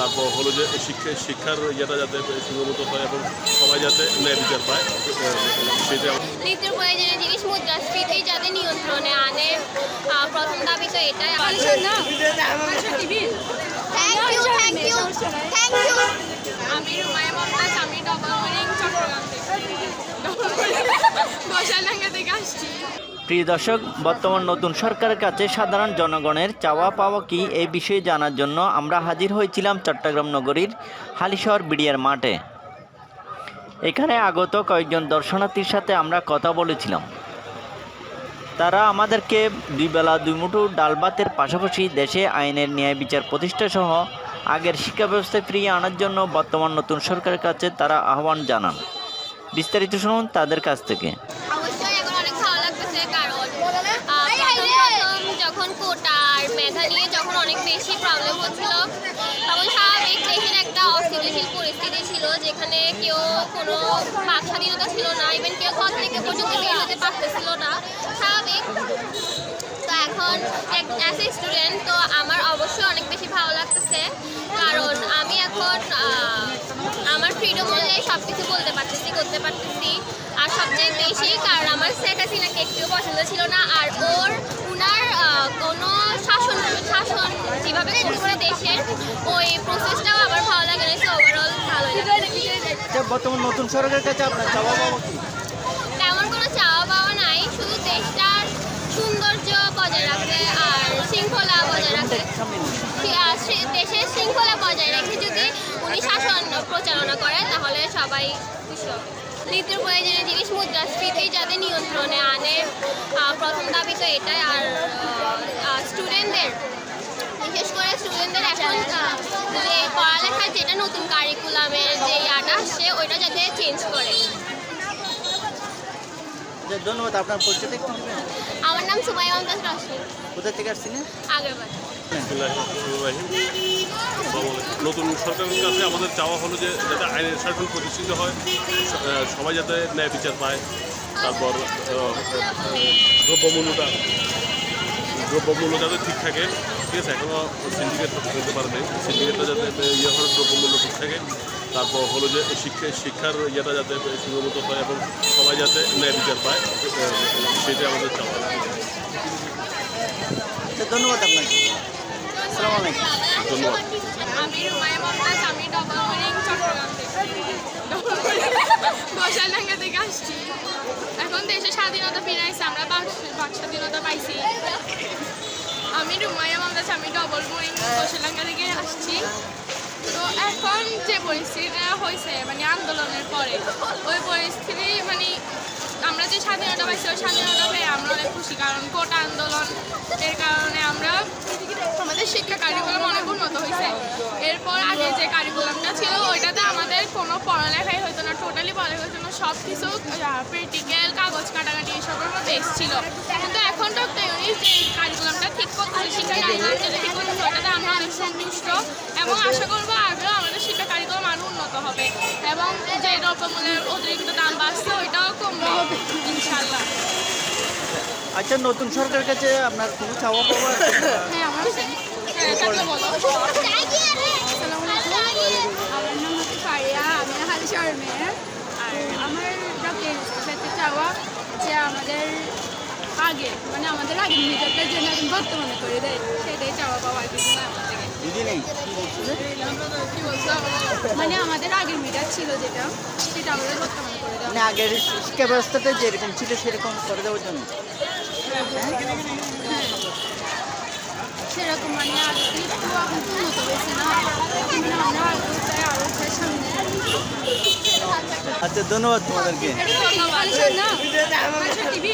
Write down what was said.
তারপর হলো যে শিক্ষা শিক্ষার ইয়েটা যাতে সুন্দরমতো হয় এবং সবাই যাতে ন্যায় বিচার পায় সেটা নিত্য প্রয়োজনীয় জিনিস মুদ্রাস্ফীতি যাতে নিয়ন্ত্রণে আনে প্রথম দাবি তো এটাই। আমি রুমায়া মমতাজ আমি ডবল উইনিং চট্টগ্রাম থেকে বসালাঙ্গা থেকে আসছি প্রিয় দর্শক, বর্তমান নতুন সরকারের কাছে সাধারণ জনগণের চাওয়া পাওয়া কি এই বিষয়ে জানার জন্য আমরা হাজির হয়েছিলাম চট্টগ্রাম নগরীর হালিশহর বিডিয়ার মাঠে। এখানে আগত কয়েকজন দর্শনার্থীর সাথে আমরা কথা বলেছিলাম। তারা আমাদেরকে দুই বেলা দুই মুঠো ডাল ভাতের পাশাপাশি দেশে আইনের ন্যায় বিচার প্রতিষ্ঠা সহ আগের শিক্ষা ব্যবস্থায় ফিরিয়ে আনার জন্য বর্তমান নতুন সরকারের কাছে তারা আহ্বান জানান। বিস্তারিত শুনুন তাদের কাছ থেকে অবশ্যই এখন অনেক ভালো লাগতেছে কারণ আহ, প্রথম প্রথম যখন কোটা আর মেধা নিয়ে যখন অনেক বেশি প্রবলেম হচ্ছিল, তখন স্বাভাবিক দেশের একটা অস্থিতিশীল পরিস্থিতি ছিল, যেখানে কেউ কোনো বাক স্বাধীনতা ছিল না ইভেন কেউ ঘর থেকে পর্যন্ত বের হতে পারতেছিল না। স্বাভাবিক। তো এখন অ্যাজ এ স্টুডেন্ট তো আমার অবশ্যই অনেক বেশি ভালো লাগতেছে। কারণ আমি এখন আমার ফ্রিডম অনুযায়ী সব কিছু বলতে পারতেছি, করতে পারতেছি। আর বেশি কারণ আমার শেখ হাসিনাকে একটু পছন্দ ছিল না আর ওর উনার কোনো শাসন শাসন যেভাবে করছে দেশের ওই প্রসেসটাও আমার ভালো লাগে না ওভারঅল ভালো লাগে। বর্তমান নতুন সরকারের কাছে আপনার চাওয়া পাওয়া কি? তেমন কোনো চাওয়া পাওয়া নাই শুধু দেশটার সৌন্দর্য বজায় রাখতে আর শৃঙ্খলা বজায় রাখতে আর দেশের শৃঙ্খলা বজায় রেখে যদি উনি শাসন প্রচারণা করে তাহলে সবাই খুশি হবে। নিত্য প্রয়োজনীয় জিনিস মুদ্রাস্ফীতি যাতে নিয়ন্ত্রণে আনে প্রথম দাবি তো এটাই। আর স্টুডেন্টদের বিশেষ করে স্টুডেন্টদের এখন যে পড়ালেখার যেটা নতুন কারিকুলামের যে ইয়াটা আসছে ওইটা যাতে চেঞ্জ করে। যে ধন্যবাদ। আপনার পরিচয় একটু আমার নাম সুমাই মমতাজ রশি কোথা থেকে আগরবাদ নতুন সরকারের কাছে আমাদের চাওয়া হলো যে যাতে আইনের শাসন প্রতিষ্ঠিত হয় সবাই যাতে ন্যায় বিচার পায়। তারপর দ্রব্যমূল্যটা, দ্রব্যমূল্য যাতে ঠিক থাকে, ঠিক আছে? এখনও সিন্ডিকেট হতে পারে নাই। সিন্ডিকেটটা যাতে ইয়ে হলো দ্রব্যমূল্য ঠিক থাকে। তারপর হলো যে শিক্ষা, শিক্ষার ইয়েটা যাতে সুন্দরমতো হয় এবং সবাই যাতে ন্যায় বিচার পায় সেটাই আমাদের চাওয়া। ধন্যবাদ আপনাকে। আমি রুমায়া মমতাজ আমি ডবল চট্টগ্রাম থেকে থেকে আসছি এখন দেশে স্বাধীনতা ফিরে আসছে আমরা বাক স্বাধীনতা পাইছি আমি রুমায়া মমতাজ আমি ডবল উইনিং বসালাঙ্গা থেকে আসছি তো এখন যে পরিস্থিতিটা হয়েছে মানে আন্দোলনের পরে ওই পরিস্থিতি মানে স্বাধীনতা পাইছি স্বাধীনতা পেয়ে আমরা অনেক খুশি কারণ কোটা আন্দোলন, এর কারণে আমরা আমাদের শিক্ষা কারিকুলাম অনেক উন্নত হয়েছে। এরপর আগে যে কারিকুলামটা ছিল, ওইটাতে আমাদের কোনো পড়ালেখাই হতো না টোটালি পড়ালেখা হতো না সব কিছু প্র্যাকটিক্যাল কাগজ কাটাকাটি এসবের মধ্যে এসেছিল। কিন্তু এখন ইউনিস যে কারিকুলামটা ঠিক করতেছে শিক্ষা কারিকুলাম ঠিক করতেছে ওটাতে আমরা অনেক সন্তুষ্ট এবং আশা করব আগ্রহ আমাদের শিক্ষা কারিকুলাম আরও উন্নত হবে। এবং যে দ্রব্যমূল্যের অতিরিক্ত ওইটাও কমবে ইনশাল্লাহ আচ্ছা নতুন সরকারের কাছে আপনার কোনো চাওয়া পাওয়া আছে? হ্যাঁ আমার হ্যাঁ আমার নাম হচ্ছে ফারিয়া আমি হালিশহর মেয়ে আর আমার সাথে চাওয়া যে আমাদের আগে মানে আমাদের আগে নিজেদের জন্য বর্তমানে করে দেয় সেটাই চাওয়া পাওয়া আর না। মানে আমাদের আগের মিটার ছিল যেটা সেটা আমাদের বর্তমানে করে দেওয়া মানে আগের শিক্ষা ব্যবস্থাতে যেরকম ছিল সেরকম করে দেওয়ার জন্য। সেরকম মানে আগে একটু এখন উন্নত হয়েছে না? আমরা আগে চাই আরও চাই সামনে আচ্ছা ধন্যবাদ তোমাদেরকে। হালিশহর না? হালিশহর টিভি